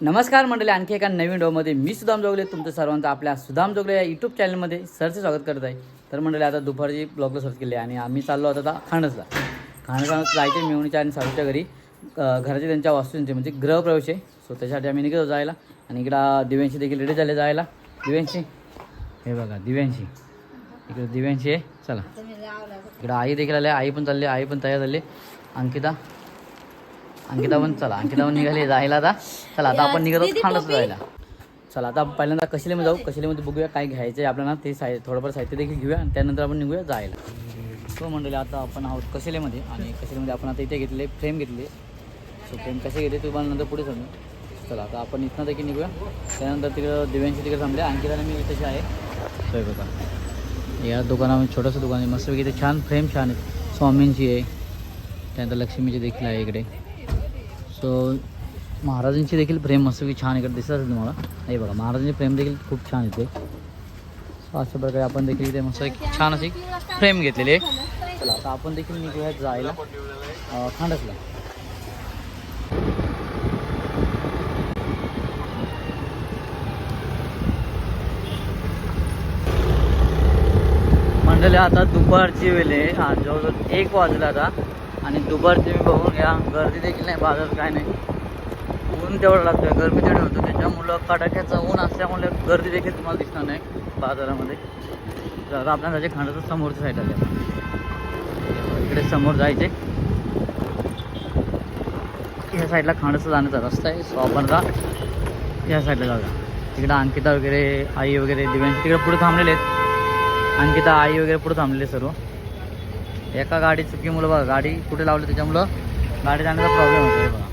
नमस्कार मंडळी आणखी एका नवीन डोमध्ये मी सुदाम जोगले तुमचं सर्वांचं आपल्या सुदाम जोगले या यूट्यूब चॅनलमध्ये सरचे स्वागत करत आहे. तर मंडळी आता दुपारची ब्लॉगला सुरुवात केली आहे आणि आम्ही चाललो होतो आता खाणसला खाणसा जायचे मेवणीच्या आणि सारूच्या घरी घराचे त्यांच्या वास्तूंचे म्हणजे गृहप्रवेश आहे. सो त्याच्यासाठी आम्ही निघतो जायला. आणि इकडं दिव्यांशी देखील रेडी झाले जायला. दिव्यांशी हे बघा दिव्यांशी. इकडे दिव्यांशी आहे. चला. इकडं आई देखील आली आई पण चालली आई पण तयार झाली. अंकिता अंकिता पण चला. अंकिता पण निघाली जायला आता. चला आता आपण निघत आहोत खांडस जायला. चला आता पहिल्यांदा कशिलेमध्ये जाऊ कशिलेमध्ये बघूया काय घ्यायचं आहे आपल्याला. ते साय थोडंफार साहित्य देखील घेऊया आणि त्यानंतर आपण निघूया जायला. सो मंडळी आता आपण आहोत कशिलेमध्ये आणि कशिलेमध्ये आपण आता इथे घेतले फ्रेम घेतले. सो फ्रेम कसे घेतले तुम्हाला नंतर पुढे सांगू. चला आता आपण इथनं देखील निघूया. त्यानंतर तिकडं दिव्यांशी तिकडे थांबले. आणखी मी तसे आहे. सोय बघा. या दुकानामध्ये छोटंसं दुकान आहे. मस्तपैकी इथे छान फ्रेम छान आहे. स्वामींची आहे. त्यानंतर लक्ष्मीची देखील आहे इकडे. सो महाराजांची देखील फ्रेम की छान इकडे दिसत असेल तुम्हाला. हे बघा महाराजांची फ्रेम देखील खूप छान येते. सो अशा प्रकारे आपण देखील इथे मस्त एक छान अशी फ्रेम घेतलेली आहे. चला आता आपण देखील निघूया जायला. खांडसला. मंडळी आता दुपारची वेळ आहे. जवळजवळ एक वाजला आता. आणि दुपारची मी बघून घ्या. गर्दी देखील नाही बाजार काय नाही. ऊन तेवढं लागतं गर्मी तेवढं होतं. त्याच्यामुळं कडाक्याचं ऊन असल्यामुळे गर्दी देखील तुम्हाला दिसणार नाही बाजारामध्ये. तर आपल्या जायचे खंडाचं समोरच्या साईड इकडे समोर जायचे. ह्या साईडला खांडाचं जाण्याचा रस्ता आहे सो आपण या साईडला जाऊया. तिकडं अंकिता वगैरे आई वगैरे दिव्यांशी तिकडे पुढे थांबलेले आहेत. अंकिता आई वगैरे पुढे थांबलेले सर्व. एका गाडी चुकीमुळं बघा गाडी कुठे लावली त्याच्यामुळं गाडी जाण्याचा प्रॉब्लेम होतो हे बघा.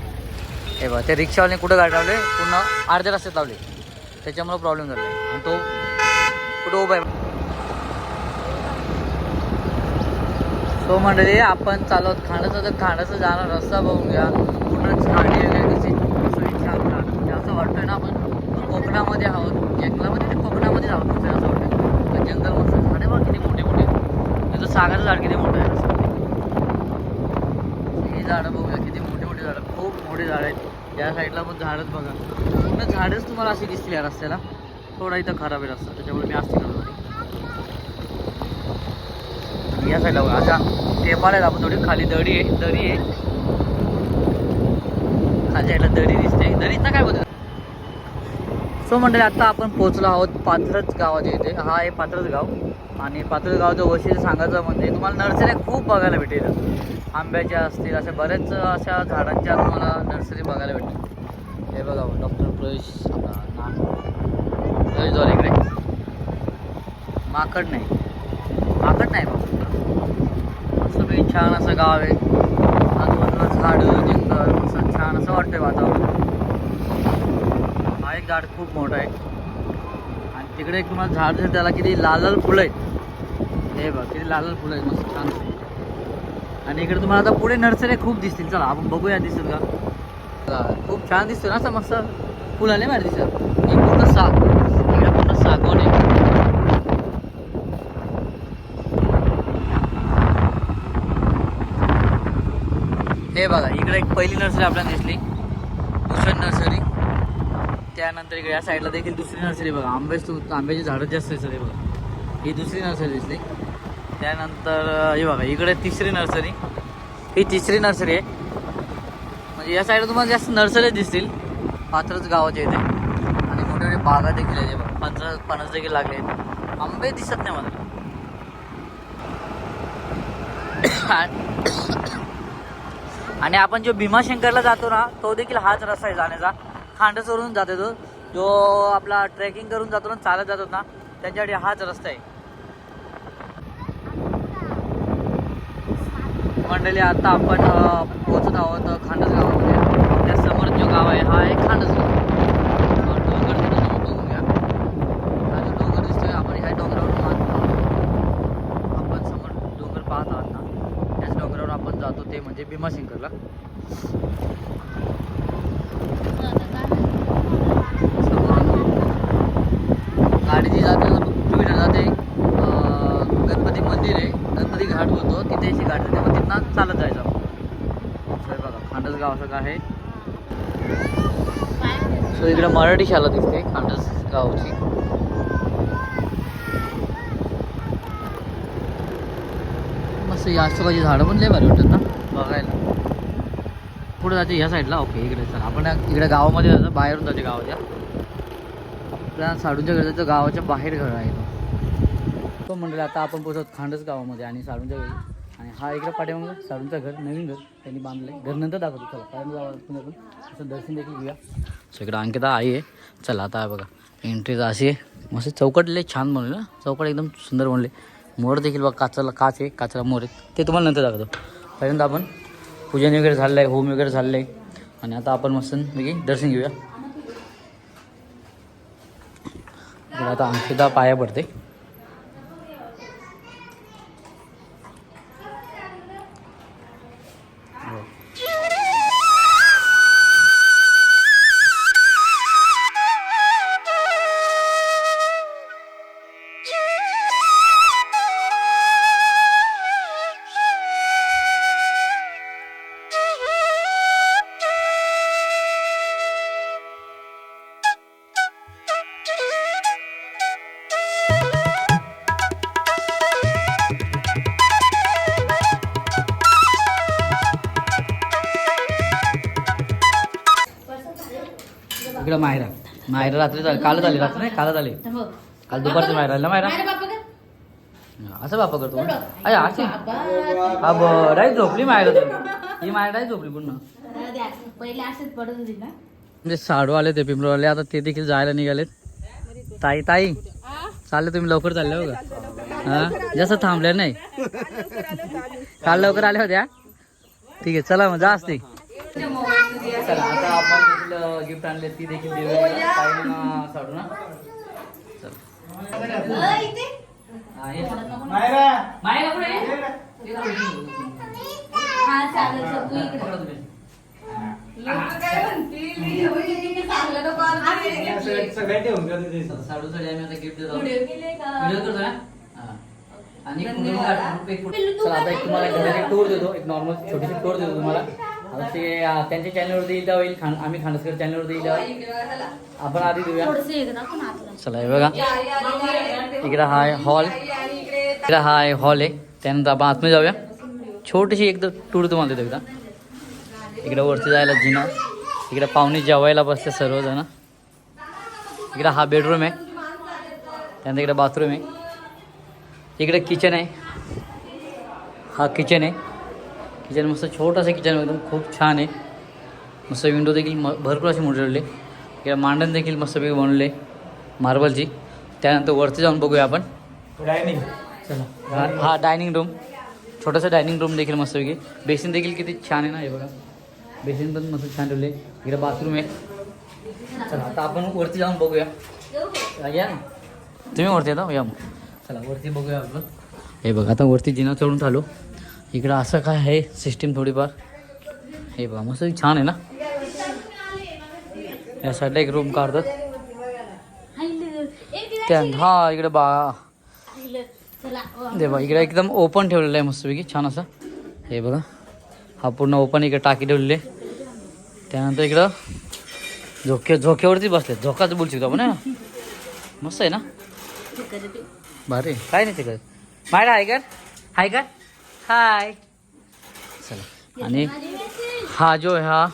हे बघा ते रिक्षावाले कुठं गाडी लावले? पूर्ण अर्ध्या रस्त्यात लावले. त्याच्यामुळं प्रॉब्लेम झाला आणि तो कुठं उभा आहे? सो मंडळी आपण चालवत खाण्याचं तर खाण्याचं जाणार रस्ता बघून घ्या. पूर्ण गाडी वगैरे असं वाटतंय ना आपण. कोकणामध्ये आहोत. जंगलामध्ये कोकणामध्ये आहोत. असं वाटतं तर जंगल मस्त झाडे बघा किती मोठे मोठे सागर झाड किती मोठं आहे? हे झाडं बघूया किती मोठे मोठे झाडं. खूप मोठे झाडं आहेत. या साईडला पण झाडच बघा. पूर्ण झाडच तुम्हाला अशी दिसतील या रस्त्याला. थोडा इथं खराब आहे रस्ता त्याच्यामुळे मी असते करतो या साईडला बघा. अशा टेपाल आहेत आपण थोडी खाली दडी आहे दरी आहे. खाली साईडला दरी दिसते. दरीतनं काय बोलतो सो मंडळी आता आपण पोहोचलो आहोत पाथरच गावाच्या इथे. हा आहे पाथरच गाव. आणि पाथरच गावचं वैशिष्ट्य सांगायचं म्हणजे तुम्हाला नर्सरी खूप बघायला भेटेल. आंब्याच्या असतील अशा बऱ्याच अशा झाडांच्या तुम्हाला नर्सरी बघायला भेटेल. हे बघा डॉक्टर प्रवेश प्रवेशद्वारे इकडे. माकड नाही. माकड नाही बघ. असं काही छान असं गाव आहे. आजूबाजूला झाडं जंगल असं छान असं वाटतंय वातावरण. आहे एक झाड खूप मोठं आहे. आणि तिकडे एक तुम्हाला झाड दिसेल त्याला किती लाल लाल फुलं आहेत. हे बघ किती लाल लाल फुलं आहेत मस्त छान. आणि इकडे तुम्हाला आता पुढे नर्सरी खूप दिसतील. चला आपण बघूया दिसेल का? खूप छान दिसतो ना असं मस्त फुल आले बाहेर दिसत हे पूर्ण साग. इकडे पूर्ण सागवण आहे. हे बघा इकडे एक पहिली नर्सरी आपल्याला दिसली. भूषण नर्सरी. त्यानंतर इकडे या साईडला देखील दुसरी नर्सरी बघा. आंबे तू आंब्याची झाडं जास्त आहेत सगळे बघा. ही दुसरी नर्सरी दिसली. त्यानंतर हे बघा इकडे तिसरी नर्सरी. ही तिसरी नर्सरी आहे. म्हणजे या साईडला तुम्हाला जास्त नर्सरीच दिसतील. पात्रच गावाच्या इथे. आणि मोठे मोठे बागा देखील आहे बघा पन्नास देखील लागले आहेत. आंबे दिसत नाही मला. आणि आपण जो भीमाशंकरला जातो ना तो देखील हाच रस्ता आहे जाण्याचा. खांडसवरून जातो तो जो आपला ट्रेकिंग करून जातो ना चालत जातो ना त्यांच्यासाठी हाच रस्ता आहे. मंडळी आता आपण अ, पोहोचत आहोत खांडस गावामध्ये त्या समोर जो गाव आहे हा आहे खांडस गाव डोंगर तिथं समोर बघून घ्या. हा डोंगर दिसतोय आपण ह्या डोंगरावर आत- आपण समोर डोंगर पाहत आहोत ना. त्याच डोंगरावर आपण जातो ते म्हणजे भीमाशंकरला गाडी जी जाते टू व्हीलर जाते अं, गणपती मंदिर आहे गणपती घाट बोलतो तिथे अशी गाडी जाते मग तिथनं चालत जायचं आहे. सो इकडे मराठी शाला दिसते खांडस गावची. मस्त या झाडं पण लय भारी वाटतात ना. बघायला. पुढे जाते या साईडला ओके इकडे चला. आपण इकडे गावामध्ये जातो. बाहेरून जाते गावाच्या. आपल्या साडूंच्या घर जायचं गावाच्या बाहेर घर आहे. तो म्हणजे आता आपण पोहोचत खांडस गावामध्ये आणि साडूंच्या घरी. हा इकडे पाठीमागं साडूंचं घर नवीन घर त्यांनी बांधलं घर नंतर दाखवतो. चला कारण आपण असं दर्शन देखील घेऊया. सो इकडं अंकिता आई आहे. चला आता आहे बघा. तर अशी आहे. मस्त चौकट लय छान बनवले ना. चौकट एकदम सुंदर बनले मोर देखील बघा काचाला काच आहे काचाला मोर आहे. ते तुम्हाला नंतर दाखवतो. पहिल्यांदा आपण पूजन वगैरे झालेलं आहे होम वगैरे झालेलं आहे आणि आता आपण मस्त पैकी दर्शन घेऊया. आता अंकिता पाया पडते. इकडं मायरा. मायरा रात्री झाली. कालच आली रात्री नाही? कालच आली. काल दुपारची मायरा आली ना मायरा असं बापा करतो अरे असे हा बरं झोपली मायरा ही मायरा झोपली पुन्हा पहिले असंच पडत होती ना म्हणजे साडू आले ते पिंपळवाले आता ते देखील जायला निघालेत. ताई ताई. चालले तुम्ही लवकर चालले हो का? हा? जसं थांबले नाही. काल लवकर आल्या होत्या. ठीक आहे चला मग जा असते. चला आता आपण गिफ्ट आणले ती देखील साडू ना. चला. हा? हा तुम्ही. चला, साडूसाठी आम्ही आता गिफ्ट देतो व्हिडिओ करतो ना? हा. आणि तुम्हाला एक टूर देतो. एक नॉर्मल छोटीशी टूर देतो तुम्हाला. आता अं, त्यांच्या चॅनलवर येईल तेव्हा येईल खान आम्ही खांडसकर चॅनलवर येईल तेव्हा आपण आधी देऊया. चला हे बघा. इकडे हा आहे हॉल इकडे हा आहे हॉल आहे. त्यानंतर आपण आतमध्ये जाऊया. छोटीशी एकदम टूर तुम्हाला देतो एकदा. इकडे वरती जायला जिना. इकडे पाहुणे जेवायला बसते सर्वजण. इकडे हा बेडरूम आहे. त्यानंतर इकडे बाथरूम आहे. इकडे किचन आहे. हा किचन आहे. किचन मस्त छोटंसं किचन एकदम खूप छान आहे. मस्त विंडो देखील म भरपूर असे मोठे इकडे मांडण देखील मस्तपैकी बनवले मार्बलची. त्यानंतर वरती जाऊन बघूया आपण. चला. हा हा डायनिंग रूम छोटंसं डायनिंग रूम देखील मस्तपैकी. बेसिन देखील किती छान आहे ना हे बघा. बेसिन पण मस्त छान ठेवले. इकडे बाथरूम आहे. चला आता आपण वरती जाऊन बघूया. या. ना तुम्ही वरती येता या मग. चला वरती बघूया आपण. हे बघा आता वरती जिना चढून चालू इकडं असं काय आहे? सिस्टीम थोडीफार. हे बघा मस्त छान आहे ना? या साईडला एक रूम काढतात. त्या हा इकडे बा दे बा इकडे एकदम ओपन ठेवलेलं आहे मस्तपैकी छान असं. हे बघा हा पूर्ण ओपन इकडे टाकी ठेवलेली आहे. त्यानंतर इकडं झोके झोक्यावरती बसले झोकाच बोलू शकतो आपण ना? मस्त आहे ना? भारी काय नाही तिकडे. मायला आहे का आहे का हाय. चला. आणि. हा जो आहे हा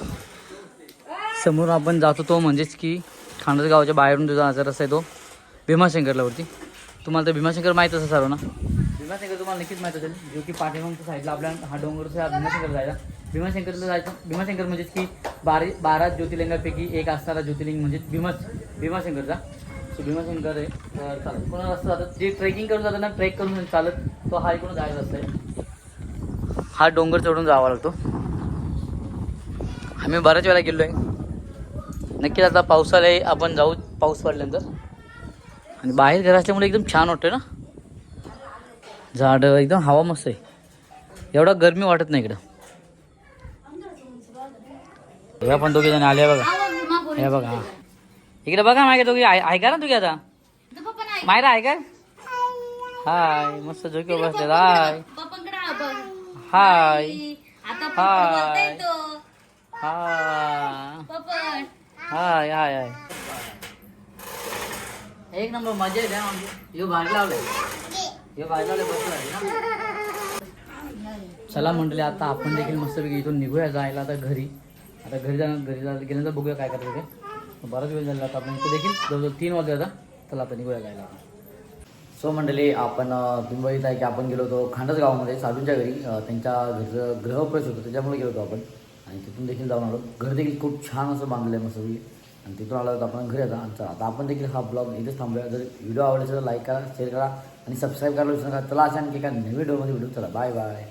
समोर आपण जातो तो म्हणजेच की खांडस गावाच्या बाहेरून जो जायचा रस्ता आहे तो भीमाशंकरला वरती तुम्हाला तर भीमाशंकर माहीत असेल सर्व ना भीमाशंकर तुम्हाला नक्कीच माहीत असेल जो की पाठीमागच्या साईडला आपल्या हा डोंगरचा भीमाशंकर जायचा भीमाशंकरला जायचं भीमाशंकर म्हणजेच की बारा बारा ज्योतिर्लिंगापैकी एक असणारा ज्योतिर्लिंग म्हणजे भीमाच भीमाशंकरचा. तो भीमाशंकर आहे. तर चालत कोणाला रस्ता जातात जे ट्रेकिंग करून जातात ना ट्रेक करून चालत तो हा इकडून जायचा रस्ता आहे. हा डोंगर चढून जावा लागतो. आम्ही बऱ्याच वेळा गेलो आहे नक्कीच आता पावसाला आपण जाऊ पाऊस पडल्यानंतर. आणि बाहेर घर असल्यामुळे एकदम छान वाटतं ना? झाडं एकदम हवा मस्त आहे. एवढा गरमी वाटत नाही इकडं. हे पण दोघे जण आले बघा. हे बघा हां. इकडे बघा मागे दोघी. ऐ- ऐका ना तुझी आता? मायरा ऐका हाय मस्त झोके बसले हाय. हाय आता पप्पा बोलता हाय. येतो. हा पप्पा हाय हाय हाय एक नंबर मजा येते हा आमची यो भारी लावलाय यो लावले बसला चला म्हटले आता आपण देखील मस्तपैकी इथून निघूया जायला आता घरी. आता घरी जाणं घरी जा गेल्यानंतर बघूया काय करायचं ते. बराच वेळ झाला आता आपण इथे देखील. जवळजवळ तीन वाजले आता. चला आता निघूया जायला सो मंडळी आपण अं, तुम्ही आहे की आपण गेलो होतो खांडस गावामध्ये साधूंच्या घरी त्यांच्या घरचं ग्रहप्रवेश होतं त्याच्यामुळे गेलो होतो आपण. आणि तिथून देखील जाऊन आलो. घर देखील खूप छान असं बांधलं आहे मस्तपैकी आणि तिथून आलो होतो आपण घरी आता. आमचा आता आपण देखील हा ब्लॉग इथेच थांबूया. जर व्हिडिओ आवडला तर लाईक करा शेअर करा आणि सबस्क्राईब करायला विसरू नका. चला अशा आणखी एका नवीन व्हिडिओमध्ये व्हिडिओ चला बाय बाय.